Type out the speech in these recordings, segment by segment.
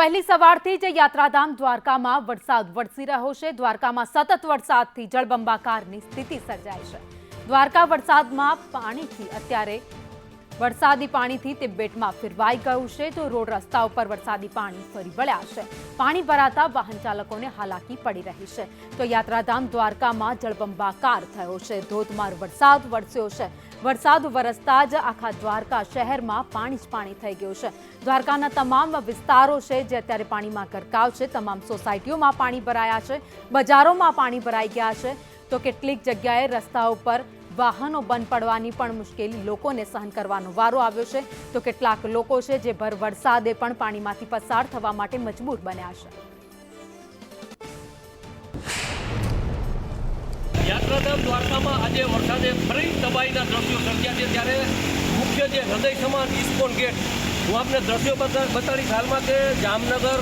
વહેલી સવારથી જ યાત્રાધામ દ્વારકામાં વરસાદ વરસી રહ્યો છે. દ્વારકામાં સતત વરસાદથી જળબંબાકારની સ્થિતિ સર્જાઈ છે. દ્વારકા વરસાદમાં પાણીથી અત્યારે વરસાદી પાણીથી તે બેટમાં ફેરવાઈ ગયું છે. તો રોડ રસ્તા ઉપર વરસાદી પાણી ફરી વળ્યા છે. પાણી ભરાતા વાહન ચાલકોને હાલાકી પડી રહી છે. તો યાત્રાધામ દ્વારકામાં જળબંબાકાર થયો છે. ધોધમાર વરસાદ વરસ્યો છે. વરસાદ વરસતા જ આખા દ્વારકા શહેરમાં પાણી જ પાણી થઈ ગયું છે. દ્વારકાના તમામ વિસ્તારો છે જે અત્યારે પાણીમાં ગરકાવ છે. તમામ સોસાયટીઓમાં પાણી ભરાયા છે. બજારોમાં પાણી ભરાઈ ગયા છે. તો કેટલીક જગ્યાએ રસ્તા ઉપર વાહનો બંધ પડવાની પણ મુશ્કેલી લોકોને સહન કરવાનો વારો આવ્યો છે. તો કેટલાક લોકો છે જે ભર વરસાદે પણ પાણીમાંથી પસાર થવા માટે મજબૂર બન્યા છે. યાત્રાધામ દ્વારકામાં આજે વરસાદે ફરી તબાહીના દ્રશ્યો સર્જ્યા છે ત્યારે મુખ્ય જે હૃદય સમાન ઇસ્કોન ગેટ, હું આપને દ્રશ્યો બતા- બતાડીશ હાલમાં કે જામનગર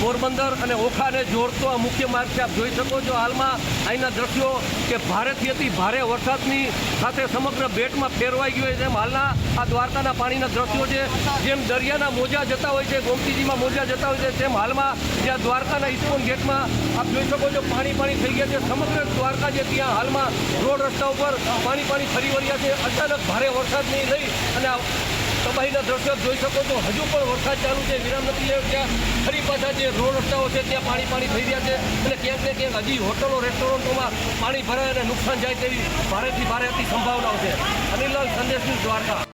પોરબંદર અને ઓખાને જોડતો આ મુખ્ય માર્ગ છે. આપ જોઈ શકો છો હાલમાં અહીંના દ્રશ્યો કે ભારેથી અતિ ભારે વરસાદની સાથે સમગ્ર બેટમાં ફેરવાઈ ગયો છે. હાલના આ દ્વારકાના પાણીના દ્રશ્યો છે, જેમ દરિયાના મોજા જતા હોય છે, ગોમતીજીમાં મોજા જતા હોય છે, તેમ હાલમાં જ્યાં દ્વારકાના ઇસ્કોન ગેટમાં આપ જોઈ શકો છો પાણી પાણી થઈ ગયા છે. સમગ્ર દ્વારકા જે ત્યાં હાલમાં રોડ રસ્તા ઉપર પાણી પાણી ફરી વળ્યા છે. અચાનક ભારે વરસાદની લઈ અને આ તબાહીના દ્રશ્યો જોઈ શકો છો. હજુ પણ વરસાદ ચાલુ છે. વિરામ નથી લેવો ત્યાં ફરી પાછા જે રોડ રસ્તાઓ છે, ત્યાં પાણી પાણી થઈ રહ્યા છે. અને ક્યાંક ને ક્યાંક હજી હોટલો, રેસ્ટોરન્ટોમાં પાણી ભરાય અને નુકસાન જાય તેવી ભારેથી ભારે હતી સંભાવનાઓ છે. અનિલાલ સંદેશ દ્વારકા.